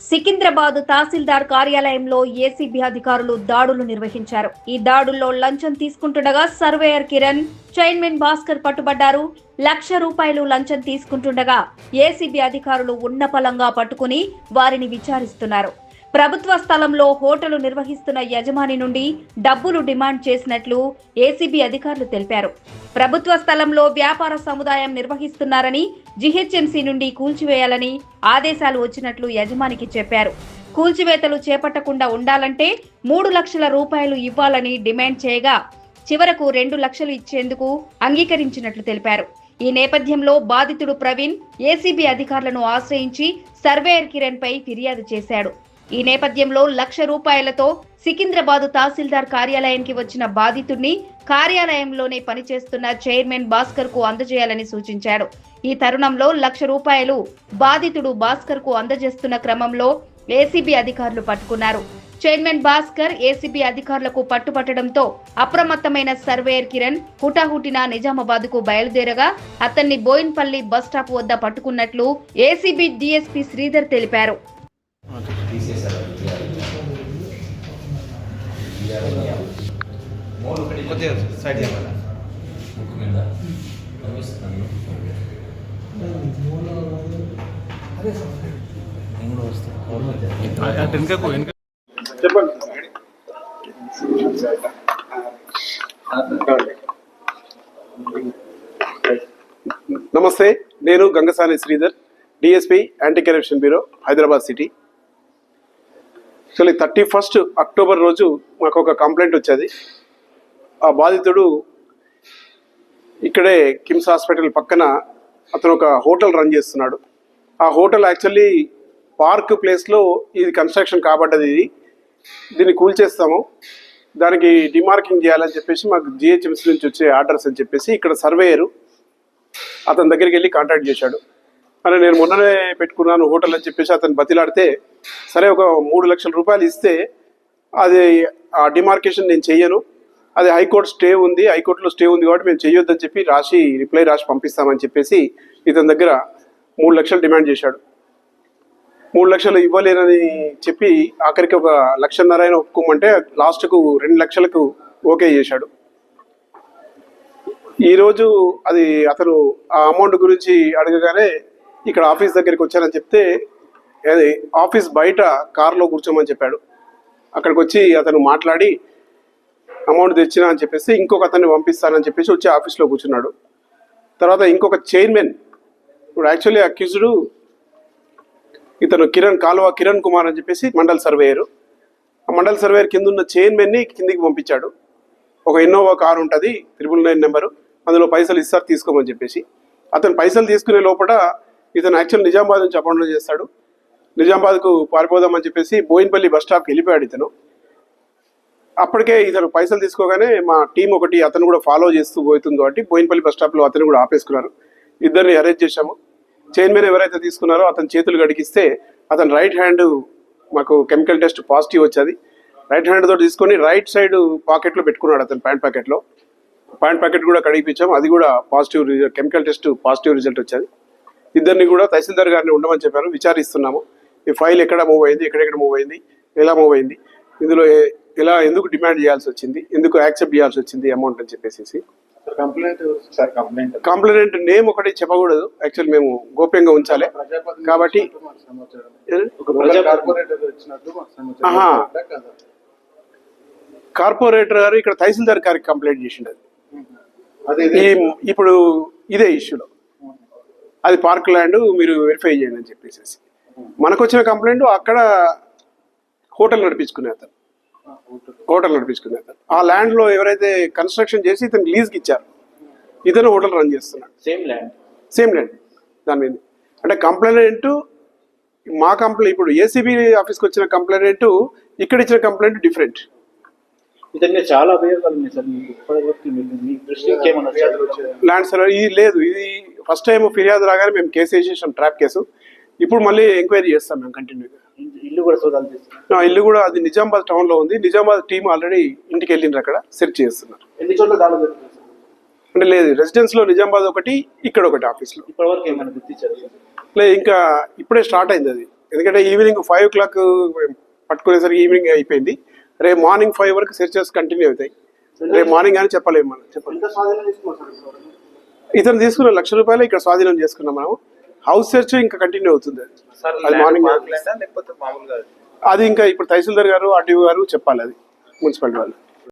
సికింద్రాబాద్ తహసీల్దార్ కార్యాలయంలో ఏసీబీ అధికారులు దాడులు నిర్వహించారు. ఈ దాడుల్లో లంచం తీసుకుంటుండగా సర్వేయర్ కిరణ్ చైర్మన్ భాస్కర్ పట్టుబడ్డారు. లక్ష రూపాయలు లంచం తీసుకుంటుండగా ఏసీబీ అధికారులు ఉన్నపలంగా పట్టుకుని వారిని విచారిస్తున్నారు. ప్రభుత్వ స్థలంలో హోటలు నిర్వహిస్తున్న యజమాని నుండి డబ్బులు డిమాండ్ చేసినట్లు ఏసీబీ అధికారులు తెలిపారు. ప్రభుత్వ స్థలంలో వ్యాపార సముదాయం నిర్వహిస్తున్నారని జీహెచ్ఎంసీ నుండి కూల్చివేయాలని ఆదేశాలు వచ్చినట్లు యజమానికి చెప్పారు. కూల్చివేతలు చేపట్టకుండా ఉండాలంటే మూడు లక్షల రూపాయలు ఇవ్వాలని డిమాండ్ చేయగా చివరకు రెండు లక్షలు ఇచ్చేందుకు అంగీకరించినట్లు తెలిపారు. ఈ నేపథ్యంలో బాధితుడు ప్రవీణ్ ఏసీబీ అధికారులను ఆశ్రయించి సర్వేయర్ కిరణ్ పై ఫిర్యాదు చేశాడు. ఈ నేపథ్యంలో లక్ష రూపాయలతో సికింద్రాబాద్ తహసీల్దార్ కార్యాలయానికి వచ్చిన బాధితుడిని కార్యాలయంలోనే పనిచేస్తున్న చైర్మన్ భాస్కర్కు అందజేయాలని సూచించాడు. ఈ తరుణంలో లక్ష రూపాయలు బాధితుడు భాస్కర్కు అందజేస్తున్న క్రమంలో ఏసీబీ అధికారులు పట్టుకున్నారు. చైర్మన్ భాస్కర్ ఏసీబీ అధికారులకు పట్టుపట్టడంతో అప్రమత్తమైన సర్వేయర్ కిరణ్ హుటాహుటిన నిజామాబాద్కు బయలుదేరగా అతన్ని బోయిన్పల్లి బస్ స్టాప్ వద్ద పట్టుకున్నట్లు ఏసీబీ డీఎస్పీ శ్రీధర్ తెలిపారు. సైడ్ నమస్తే నేను Gangasani Sridhar DSP anti corruption bureau Hyderabad city. Actually thirty first October రోజు మాకు ఒక కంప్లైంట్ వచ్చేది. ఆ బాధితుడు ఇక్కడే కిమ్స్ హాస్పిటల్ పక్కన అతను ఒక హోటల్ రన్ చేస్తున్నాడు. ఆ హోటల్ యాక్చువల్లీ పార్క్ ప్లేస్లో ఇది కన్స్ట్రక్షన్ కాబడ్డది ఇది. దీన్ని కూల్చేస్తాము దానికి డిమార్కింగ్ చేయాలని చెప్పేసి మాకు జిహెచ్ఎంసీ నుంచి వచ్చే ఆర్డర్స్ అని చెప్పేసి ఇక్కడ సర్వేయరు అతని దగ్గరికి వెళ్ళి కాంటాక్ట్ చేశాడు. అని నేను మొన్ననే పెట్టుకున్నాను హోటల్ అని చెప్పేసి అతను బతిలాడితే సరే ఒక మూడు లక్షల రూపాయలు ఇస్తే అది ఆ డిమార్కేషన్ నేను చెయ్యను. అది హైకోర్టు స్టే ఉంది హైకోర్టులో స్టే ఉంది కాబట్టి మేము చేయొద్దని చెప్పి రాసి రిప్లై రాసి పంపిస్తామని చెప్పేసి ఇతని దగ్గర మూడు లక్షలు డిమాండ్ చేశాడు. మూడు లక్షలు ఇవ్వలేనని చెప్పి ఆఖరికి ఒక లక్షన్నర అయినా ఒప్పుకోమంటే లాస్ట్కు రెండు లక్షలకు ఓకే చేశాడు. ఈరోజు అది అతను ఆ అమౌంట్ గురించి అడగగానే ఇక్కడ ఆఫీస్ దగ్గరికి వచ్చానని చెప్తే అది ఆఫీస్ బయట కారులో కూర్చోమని చెప్పాడు. అక్కడికి వచ్చి అతను మాట్లాడి అమౌంట్ తెచ్చినా అని చెప్పేసి ఇంకొక అతన్ని పంపిస్తానని చెప్పేసి వచ్చి ఆఫీస్లో కూర్చున్నాడు. తర్వాత ఇంకొక చైర్మన్ ఇప్పుడు యాక్చువల్లీ అక్యూజ్డ్ ఇతను కిరణ్ కాలువ కిరణ్ కుమార్ అని చెప్పేసి మండల్ సర్వేయరు. ఆ మండల్ సర్వేయర్ కింద ఉన్న చైర్మన్ని కిందికి పంపించాడు. ఒక ఇన్నోవా కారు ఉంటుంది త్రిబుల్ నైన్ నెంబరు అందులో పైసలు ఇస్తారు తీసుకోమని చెప్పేసి. అతను పైసలు తీసుకునే లోపల ఇతను యాక్చువల్ నిజామాబాద్ నుంచి అపాయింట్మెంట్ చేస్తాడు. నిజామాబాద్కు పారిపోదామని చెప్పేసి బోయిన్పల్లి బస్ స్టాప్కి వెళ్ళిపోయాడు ఇతను. అప్పటికే ఇతను పైసలు తీసుకోగానే మా టీం ఒకటి అతను కూడా ఫాలో చేస్తూ పోతుంది కాబట్టి బోయినపల్లి బస్ స్టాప్లో అతను కూడా ఆపేసుకున్నారు. ఇద్దరిని అరేంజ్ చేశాము. చైన్ మీద ఎవరైతే తీసుకున్నారో అతని చేతులు గడికిస్తే అతని రైట్ హ్యాండ్ మాకు కెమికల్ టెస్ట్ పాజిటివ్ వచ్చేది. రైట్ హ్యాండ్ తోటి తీసుకొని రైట్ సైడ్ పాకెట్లో పెట్టుకున్నాడు అతను ప్యాంట్ ప్యాకెట్లో ప్యాంట్ ప్యాకెట్ కూడా కడిగిపించాము. అది కూడా positive result chemical test positive result వచ్చేది. ఇద్దరిని కూడా తహసీల్దార్ గారిని ఉండమని చెప్పారు. విచారిస్తున్నాము. ఈ ఫైల్ ఎక్కడ మూవ్ అయింది ఎక్కడెక్కడ మూవ్ అయింది ఎలా మూవ్ అయింది ఇందులో ఎలా ఎందుకు డిమాండ్ చేయాల్సి వచ్చింది? ఎందుకు యాక్సెప్ట్ చేయాల్సి వచ్చింది అమౌంట్ అని చెప్పేసి కంప్లైంట్ నేమ్ ఒకటి చెప్పకూడదు. యాక్చువల్ మేము గోప్యంగా ఉంచాలి. కాబట్టి కార్పొరేటర్ గారు ఇక్కడ తహసీల్దార్ గారికి కంప్లైంట్ చేసిండు. ఇప్పుడు ఇదే ఇష్యూలో. అది పార్క్ ల్యాండ్ మీరు వెరిఫై చేయండి అని చెప్పేసి మనకు వచ్చిన కంప్లైంట్ అక్కడ హోటల్ నడిపించుకునే అతను. హోటల్ నడిపించుకునే. ఆ ల్యాండ్లో ఎవరైతే కన్స్ట్రక్షన్ చేసి ఇతను లీజ్కి ఇచ్చారు ఇతను హోటల్ రన్ చేస్తున్నాడు. సేమ్ ల్యాండ్ సేమ్ ల్యాండ్ దాని మీద. అంటే కంప్లైంట్ మా కంప్లైంట్ ఇప్పుడు ఏసీబీ ఆఫీస్కి వచ్చిన కంప్లైంట్ ఇక్కడ ఇచ్చిన కంప్లైంట్ డిఫరెంట్. ఇతని మీద చాలా ఉన్నాయి సార్. మీకు ఏమన్నా ల్యాండ్ సర్వే ఇది లేదు. ఇది ఫస్ట్ టైం ఫిర్యాదు రాగానే మేము కేసు వేసేసాం ట్రాప్ కేసు. ఇప్పుడు మళ్ళీ ఎంక్వైరీ చేస్తాం మేము కంటిన్యూగా. ఇల్లు కూడా సోదాలు ఇల్లు కూడా అది నిజామాబాద్ టౌన్లో ఉంది. నిజామాబాద్ టీం ఆల్రెడీ ఇంటికి వెళ్ళిండ్రు అక్కడ సెర్చ్ చేస్తున్నారు. ఎన్ని చోట్ల దాడులు అంటే లేదు రెసిడెన్స్లో నిజామాబాద్ ఒకటి ఇక్కడ ఒకటి ఆఫీస్లో ఇప్పటివరకు ఏమైనా గుర్తించారు? లేదు ఇంకా ఇప్పుడే స్టార్ట్ అయింది అది. ఎందుకంటే ఈవినింగ్ ఫైవ్ ఓ క్లాక్ పట్టుకునేసరికి ఈవినింగ్ అయిపోయింది. రేపు మార్నింగ్ ఫైవ్ వరకు సెర్చెస్ కంటిన్యూ అవుతాయి. రేపు మార్నింగ్ అని చెప్పలేము మనం చెప్పండి ఇతను తీసుకున్న లక్ష రూపాయలు ఇక్కడ స్వాధీనం చేసుకున్నాం మనం. హౌస్ సెర్చ్ ఇంకా కంటిన్యూ అవుతుంది. అది మార్నింగ్ అది ఇంకా ఇప్పుడు తహసీల్దార్ గారు ఆర్టీఓ గారు చెప్పాలి అది మున్సిపాలిటీ వాళ్ళు.